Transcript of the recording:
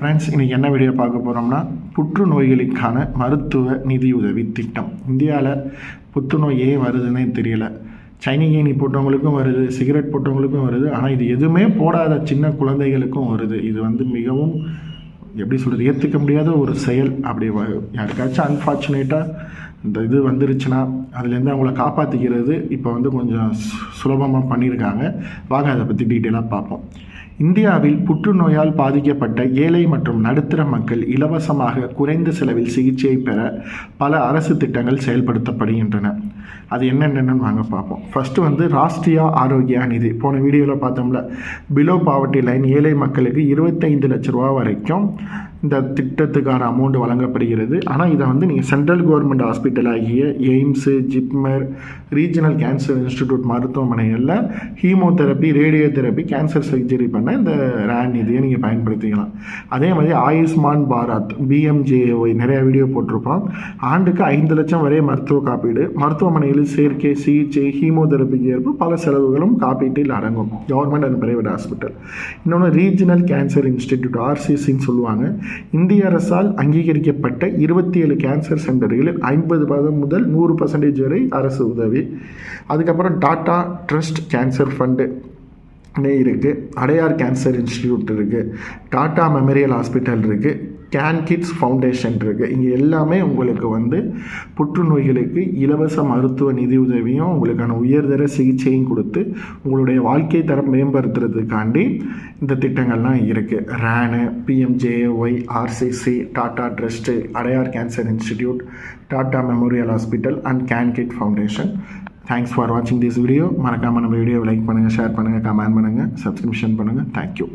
Friends இன்றைக்கி என்ன video பார்க்க போகிறோம்னா புற்றுநோய்களுக்கான மருத்துவ நிதியுதவி திட்டம். இந்தியாவில் புற்றுநோய் ஏன் வருதுன்னே தெரியல. சைனிகேனி போட்டவங்களுக்கும் வருது சிகரெட் போட்டவங்களுக்கும் வருது ஆனால் இது எதுவுமே போடாத சின்ன குழந்தைகளுக்கும் வருது. இது வந்து மிகவும் எப்படி சொல்கிறது ஏற்றுக்க முடியாத ஒரு செயல். அப்படி வ- யாருக்காச்சும் அன்ஃபார்ச்சுனேட்டாக இந்த இது வந்துருச்சுன்னா அதுலேருந்து அவங்கள காப்பாற்றிக்கிறது இப்போ வந்து கொஞ்சம் சுலபமாக பண்ணியிருக்காங்க வாங்க அதை பற்றி டீட்டெயிலாக பார்ப்போம். இந்தியாவில் புற்றுநோயால் பாதிக்கப்பட்ட ஏழை மற்றும் நடுத்தர மக்கள் இலவசமாக குறைந்த செலவில் சிகிச்சையை பெற பல அரசு திட்டங்கள் செயல்படுத்தப்படுகின்றன. அது என்னென்னு வாங்க பார்ப்போம். ஃபஸ்ட்டு வந்து ராஷ்டிரியா ஆரோக்கியா நிதி போன வீடியோவில் பார்த்தோம்ல பிலோ பாவர்ட்டி லைன் ஏழை மக்களுக்கு இருபத்தைந்து லட்ச ரூபா வரைக்கும் இந்த திட்டத்துக்கான அமௌண்ட் வழங்கப்படுகிறது. ஆனால் இதை வந்து நீங்கள் சென்ட்ரல் கவர்மெண்ட் ஹாஸ்பிட்டல் ஆகிய AIIMS JIPMER regional cancer institute மருத்துவமனைகளில் chemotherapy radio therapy cancer surgery பண்ண இந்த ரேன் நிதியை நீங்கள் பயன்படுத்திக்கலாம். அதே மாதிரி ஆயுஷ்மான் பாரத் பிஎம்ஜேஒய் நிறையா வீடியோ போட்டிருப்போம். ஆண்டுக்கு ஐந்து லட்சம் வரை மருத்துவ காப்பீடு. மருத்துவமனைகளில் சேர்க்கை சிகிச்சை ஹீமோதெரப்பிக்கு ஏற்ப பல செலவுகளும் காப்பீட்டில் அடங்கும். கவர்மெண்ட் அண்ட் பிரைவேட் ஹாஸ்பிட்டல் இன்னொன்று ரீஜனல் கேன்சர் இன்ஸ்டிடியூட் ஆர்சிசின்னு சொல்லுவாங்க. இந்திய அரசால் அங்கீகரிக்கப்பட்ட இருபத்தி ஏழு கேன்சர் சென்டர்களில் ஐம்பது பதம் முதல் நூறு பர்சன்டேஜ் வரை அரசு உதவி. அதுக்கப்புறம் டாட்டா ட்ரஸ்ட் கேன்சர் ஃபண்டு இருக்குது அடையார் கேன்சர் இன்ஸ்டிடியூட் இருக்குது டாட்டா மெமோரியல் ஹாஸ்பிட்டல் இருக்குது கேன் கிட்ஸ் ஃபவுண்டேஷன் இருக்குது இங்கே எல்லாமே உங்களுக்கு வந்து புற்றுநோய்களுக்கு இலவச மருத்துவ நிதியுதவியும் உங்களுக்கான உயர்தர சிகிச்சையும் கொடுத்து உங்களுடைய வாழ்க்கை தரம் மேம்படுத்துறதுக்காண்டி இந்த திட்டங்கள்லாம் இருக்குது Renu PMJY RCC Tata trust Adyar cancer institute Tata memorial hospital and can kid foundation thanks for வாட்சிங் திஸ் வீடியோ மறக்காமல் நம்ம வீடியோவை லைக் பண்ணுங்கள் ஷேர் பண்ணுங்கள் கமெண்ட் பண்ணுங்கள் சப்ஸ்கிரிப்ஷன் பண்ணுங்கள் தேங்க்யூ